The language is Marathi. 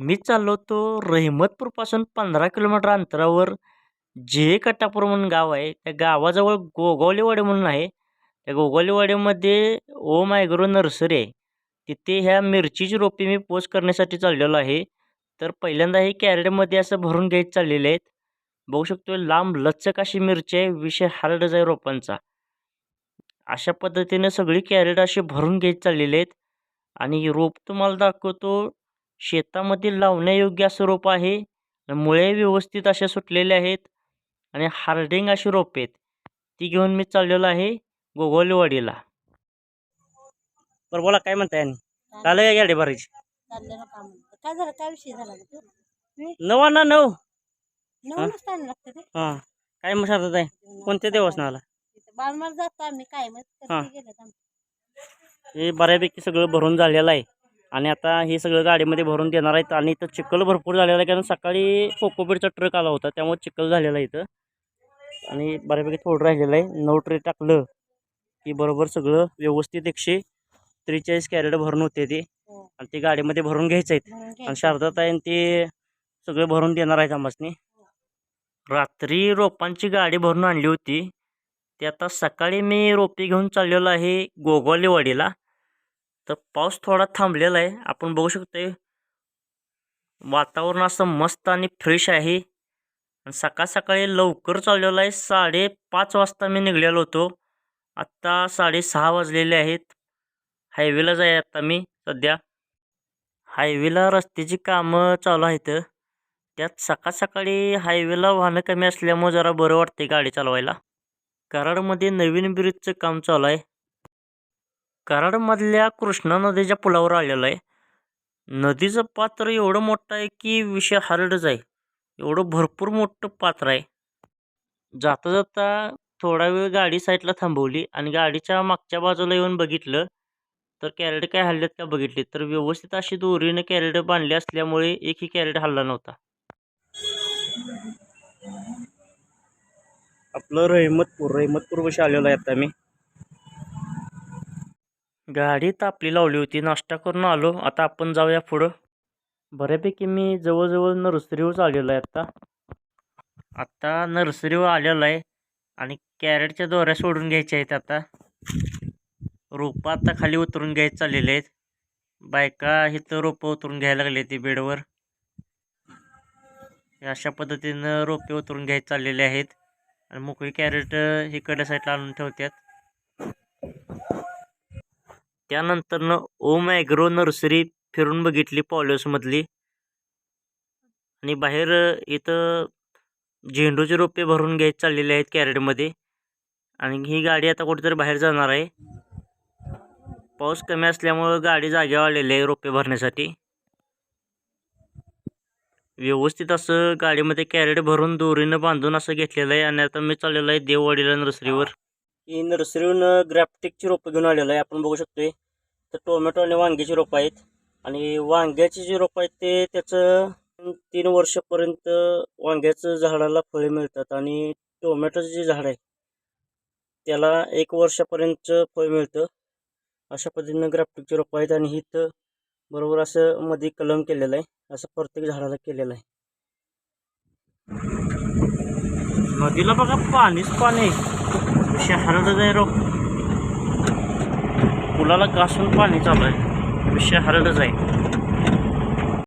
मी चाललो होतो रहिमतपूरपासून पंधरा किलोमीटर अंतरावर. जे कट्टापूर म्हणून गाव आहे त्या गावाजवळ गोगावलेवाडी म्हणून आहे. त्या गोगावलेवाडीमध्ये ओम मायग्रो नर्सरी आहे. तिथे ह्या मिरचीची रोपे मी पोस्ट करण्यासाठी चाललेलो आहे. तर पहिल्यांदा हे कॅरेटमध्ये असं भरून घ्यायचं चाललेले आहेत बघू शकतो लांब लचक अशी मिरची आहे विषय हार्ड आहे रोपांचा. अशा पद्धतीने सगळी कॅरेट असे भरून घेत चाललेले आहेत. आणि रोप तुम्हाला दाखवतो शेतामध्ये लावण्यायोग्य असं रोप आहे मुळे व्यवस्थित अशा सुटलेले आहेत आणि हार्डिंग अशी रोपे आहेत. ती घेऊन मी चाललेलो आहे गोगोलीवाडीला. बरं बोला काय म्हणताय आणि? झालं काय गाडी भरायची? चाललं ना काम. काय झालं? काय विषय झाला ग तू नऊ ना हां. काय मग आहे? कोणत्या देवस्थानाला बालमार जातो आम्ही काय मग? हे बऱ्यापैकी सगळं भरून झालेलं आहे. आणि आता हे सगळं गाडीमध्ये भरून देणार आहेत आणि इथं चिखल भरपूर झालेला आहे कारण सकाळी कोकोपीटचा ट्रक आला होता त्यामुळे चिखल झालेला आहे इथं. आणि बऱ्यापैकी थोडं राहिलेलं आहे. नऊ ट्रे टाकलं की बरोबर सगळं व्यवस्थित एकशे त्रेचाळीस कॅरेट भरून होते ते. आणि ते गाडीमध्ये भरून घ्यायचं आहेत. आणि. शारदात आहे ते सगळे भरून देणार आहेत आम्हासनी. रात्री रोपांची गाडी भरून आणली होती. ते आता सकाळी मी रोपे घेऊन चाललेलो आहे गोगोलीवाडीला. तर पाऊस थोडा थांबलेला आहे. आपण बघू शकतो वातावरण असं मस्त आणि फ्रेश आहे. आणि सकाळ सकाळी लवकर चाललेलो आहे. साडेपाच वाजता मी निघलेलो होतो. आत्ता साडेसहा वाजलेले आहेत. हायवेलाच आहे आत्ता मी सध्या. हायवेला रस्त्याची कामं चालू आहेत. त्यात सकाळ सकाळी हायवेला वाहनं कमी असल्यामुळे जरा बरं वाटते गाडी चालवायला. कराडमध्ये नवीन ब्रिजचं काम चालू आहे. कराडमधल्या कृष्णा नदीच्या पुलावर आलेलं आहे. नदीचं पात्र एवढं मोठं आहे की विषय हार्डच आहे. एवढं भरपूर मोठं पात्र आहे. जाता जाता थोडा वेळ गाडी साईडला थांबवली आणि गाडीच्या मागच्या बाजूला येऊन बघितलं तर कॅरेट काय हल्ल्यात का बघितले? तर व्यवस्थित अशी दोरीनं कॅरेट बांधले असल्यामुळे एकही कॅरेट हल्ला नव्हता. आपलं रहिमतपूर रहिमतपूर कशी आलेलो आहे आता मी. गाडी तापली लावली होती नाश्ता करून आलो. आता आपण जाऊया पुढं. बऱ्यापैकी मी जवळजवळ नर्सरीवर आलेलो आहे आत्ता आत्ता नर्सरीवर आलेलो आहे आणि कॅरेटच्या दोऱ्या सोडून घ्यायच्या आहेत आता. रोपं आता खाली उतरून घ्यायचं चाललेले आहेत. बायका इथं रोपं उतरून घ्यायला लागले ती बेडवर. हे अशा पद्धतीनं रोपे उतरून घ्यायचे चाललेले आहेत. आणि मोकळी कॅरेट इकडल्या साईडला आणून ठेवतात. त्यानंतरनं ओम ॲग्रो नर्सरी फिरून बघितली पॉलिसमधली आणि बाहेर इथं झेंडूचे रोपे भरून घ्यायचे चाललेले आहेत कॅरेटमध्ये. आणि ही गाडी आता कुठेतरी बाहेर जाणार आहे. पाऊस कमी असल्यामुळं गाडी जागेवर आलेली आहे रोपे भरण्यासाठी. व्यवस्थित असं गाडीमध्ये कॅरेट भरून दोरीनं बांधून असं घेतलेलं आहे. आणि आता मी चाललेलो आहे देववाडीला नर्सरीवर. ही. नर्सरीवरून ग्रॅफ्टिकची रोपं घेऊन आलेलं आहे. आपण बघू शकतोय. तर टोमॅटो आणि वांग्याची रोपं आहेत. आणि वांग्याची जी रोपं आहेत ते त्याचं तीन वर्षापर्यंत वांग्याचं झाडाला फळे मिळतात आणि टोमॅटोचं जे झाड आहे त्याला एक वर्षापर्यंत फळ मिळतं. अशा पद्धतीनं ग्राफ्टिकची रोपं आहेत आणि इथं बरोबर असं मध्ये कलम केलेलं आहे. असं प्रत्येक झाडाला केलेलं आहे. नदीला बघा पाणीच पाणी विषय जाय आहे पुलाला कासून पाणी चालू आहे. विषय हरडच आहे.